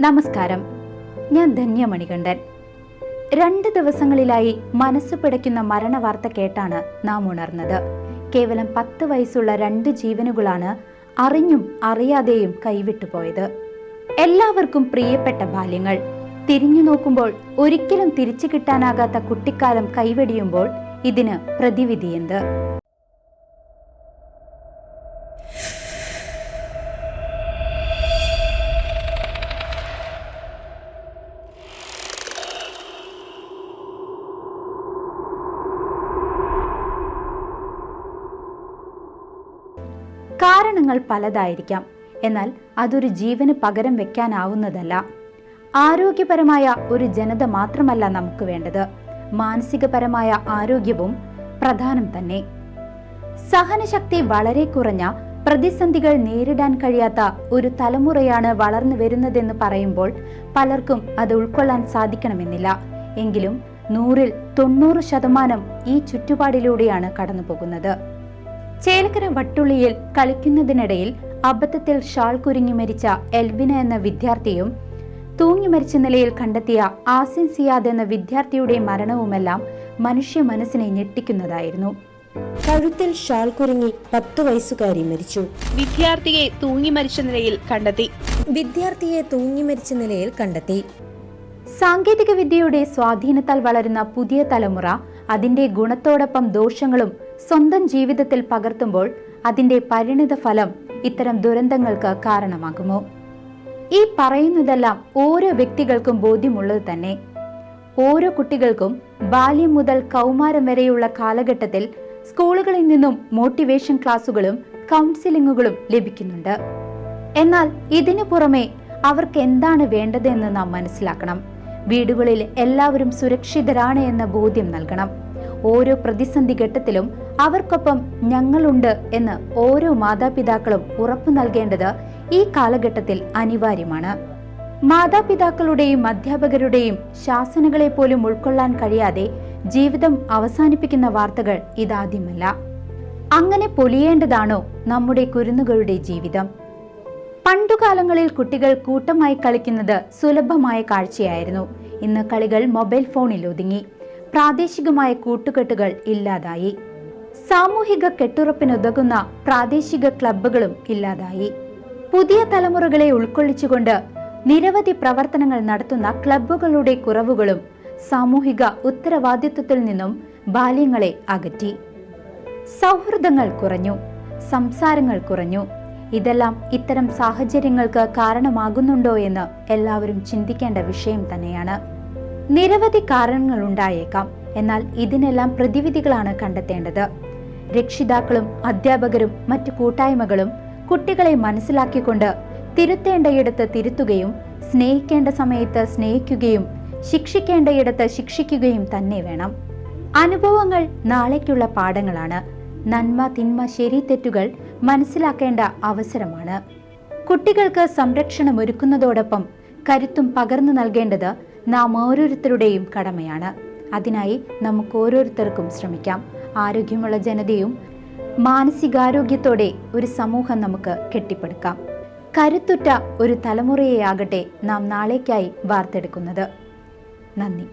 നമസ്കാരം. ഞാൻ ധന്യ മണികണ്ഠൻ. രണ്ട് ദിവസങ്ങളിലായി മനസ്സ് പിടയ്ക്കുന്ന മരണവാർത്ത കേട്ടാണ് നാം ഉണർന്നത്. കേവലം പത്ത് വയസ്സുള്ള രണ്ട് ജീവനുകളാണ് അറിഞ്ഞും അറിയാതെയും കൈവിട്ടുപോയത് എല്ലാവർക്കും പ്രിയപ്പെട്ട ബാല്യങ്ങൾ. തിരിഞ്ഞു നോക്കുമ്പോൾ ഒരിക്കലും തിരിച്ചു കിട്ടാനാകാത്ത കുട്ടിക്കാലം കൈവെടിയുമ്പോൾ ഇതിന് പ്രതിവിധി കാരണങ്ങൾ പലതായിരിക്കാം. എന്നാൽ അതൊരു ജീവന് പകരം വെക്കാനാവുന്നതല്ല. ആരോഗ്യപരമായ ഒരു ജനത മാത്രമല്ല നമുക്ക് വേണ്ടത്. മാനസികപരമായ ആരോഗ്യവും പ്രധാനം തന്നെ. സഹനശക്തി വളരെ കുറഞ്ഞ പ്രതിസന്ധികൾ നേരിടാൻ കഴിയാത്ത ഒരു തലമുറയാണ് വളർന്നു വരുന്നതെന്ന് പറയുമ്പോൾ പലർക്കും അത് ഉൾക്കൊള്ളാൻ സാധിക്കണമെന്നില്ല. എങ്കിലും നൂറിൽ തൊണ്ണൂറ് ശതമാനം ഈ ചുറ്റുപാടിലൂടെയാണ് കടന്നുപോകുന്നത്. ചേലക്കര വട്ടുള്ളിയിൽ കളിക്കുന്നതിനിടയിൽ അബദ്ധത്തിൽ ഷാൾ കുരുങ്ങി മരിച്ച എൽവിന എന്ന വിദ്യാർത്ഥിയും തൂങ്ങി മരിച്ച നിലയിൽ കണ്ടെത്തിയ ആസിൻ സിയാദ് എന്ന വിദ്യാർത്ഥിയുടെ മരണവുമെല്ലാം മനുഷ്യ മനസ്സിനെ ഞെട്ടിക്കുന്നതായിരുന്നു. കഴുത്തിൽ ഷാൾ കുരുങ്ങി പത്ത് വയസ്സുകാരി മരിച്ചു. വിദ്യാർത്ഥിയെ തൂങ്ങി മരിച്ച നിലയിൽ കണ്ടെത്തി. വിദ്യാർത്ഥിയെ തൂങ്ങി മരിച്ച നിലയിൽ കണ്ടെത്തി. സാങ്കേതിക വിദ്യയുടെ സ്വാധീനത്താൽ വളരുന്ന പുതിയ തലമുറ അതിന്റെ ഗുണത്തോടൊപ്പം ദോഷങ്ങളും സ്വന്തം ജീവിതത്തിൽ പകർത്തുമ്പോൾ അതിന്റെ പരിണിത ഫലം ഇത്തരം ദുരന്തങ്ങൾക്ക് കാരണമാകുമോ? ഈ പറയുന്നതെല്ലാം ഓരോ വ്യക്തികൾക്കും ബോധ്യമുള്ളത് തന്നെ. ഓരോ കുട്ടികൾക്കും ബാല്യം മുതൽ കൗമാരം വരെയുള്ള കാലഘട്ടത്തിൽ സ്കൂളുകളിൽ നിന്നും മോട്ടിവേഷൻ ക്ലാസുകളും കൗൺസിലിങ്ങുകളും ലഭിക്കുന്നുണ്ട്. എന്നാൽ ഇതിനു പുറമെ അവർക്ക് എന്താണ് വേണ്ടതെന്ന് നാം മനസ്സിലാക്കണം. വീടുകളിൽ എല്ലാവരും സുരക്ഷിതരാണ് എന്ന ബോധ്യം നൽകണം. ഓരോ പ്രതിസന്ധി ഘട്ടത്തിലും അവർക്കൊപ്പം ഞങ്ങളുണ്ട് എന്ന് ഓരോ മാതാപിതാക്കളും ഉറപ്പു നൽകേണ്ടത് ഈ കാലഘട്ടത്തിൽ അനിവാര്യമാണ്. മാതാപിതാക്കളുടെയും അധ്യാപകരുടെയും ശാസനകളെ പോലും ഉൾക്കൊള്ളാൻ കഴിയാതെ ജീവിതം അവസാനിപ്പിക്കുന്ന വാർത്തകൾ ഇതാദ്യമല്ല. അങ്ങനെ പൊലിയേണ്ടതാണോ നമ്മുടെ കുരുന്നുകളുടെ ജീവിതം? പണ്ടുകാലങ്ങളിൽ കുട്ടികൾ കൂട്ടമായി കളിക്കുന്നത് സുലഭമായ കാഴ്ചയായിരുന്നു. ഇന്ന് കളികൾ മൊബൈൽ ഫോണിൽ ഒതുങ്ങി. പ്രാദേശികമായ കൂട്ടുകെട്ടുകൾ ഇല്ലാതായി. സാമൂഹിക കെട്ടുറപ്പിനുതകുന്ന പ്രാദേശിക ക്ലബ്ബുകളും ഇല്ലാതായി. പുതിയ തലമുറകളെ ഉൾക്കൊള്ളിച്ചുകൊണ്ട് നിരവധി പ്രവർത്തനങ്ങൾ നടത്തുന്ന ക്ലബ്ബുകളുടെ കുറവുകളും സാമൂഹിക ഉത്തരവാദിത്വത്തിൽ നിന്നും ബാല്യങ്ങളെ അകറ്റി. സൗഹൃദങ്ങൾ കുറഞ്ഞു സംസാരങ്ങൾ കുറഞ്ഞു. ഇതെല്ലാം ഇത്തരം സാഹചര്യങ്ങൾക്ക് കാരണമാകുന്നുണ്ടോ എന്ന് എല്ലാവരും ചിന്തിക്കേണ്ട വിഷയം തന്നെയാണ്. നിരവധി കാരണങ്ങൾ ഉണ്ടായേക്കാം എന്നാൽ ഇതിനെല്ലാം പ്രതിവിധികളാണ് കണ്ടെത്തേണ്ടത്. രക്ഷിതാക്കളും അധ്യാപകരും മറ്റു കൂട്ടായ്മകളും കുട്ടികളെ മനസ്സിലാക്കിക്കൊണ്ട് തിരുത്തേണ്ടയിടത്ത് തിരുത്തുകയും സ്നേഹിക്കേണ്ട സമയത്ത് സ്നേഹിക്കുകയും ശിക്ഷിക്കേണ്ടയിടത്ത് ശിക്ഷിക്കുകയും തന്നെ വേണം. അനുഭവങ്ങൾ നാളേക്കുള്ള പാഠങ്ങളാണ്. നന്മ തിന്മ ശരി തെറ്റുകൾ മനസ്സിലാക്കേണ്ട അവസരമാണ്. കുട്ടികൾക്ക് സംരക്ഷണം ഒരുക്കുന്നതോടൊപ്പം കരുത്തും പകർന്നു നൽകേണ്ടത് നാം ഓരോരുത്തരുടെയും കടമയാണ്. അതിനായി നമുക്ക് ഓരോരുത്തർക്കും ശ്രമിക്കാം. ആരോഗ്യമുള്ള ജനതയും മാനസികാരോഗ്യത്തോടെ ഒരു സമൂഹം നമുക്ക് കെട്ടിപ്പടുക്കാം. കരുത്തുറ്റ ഒരു തലമുറയെയാകട്ടെ നാം നാളേക്കായി വാർത്തെടുക്കുന്നത്. നന്ദി.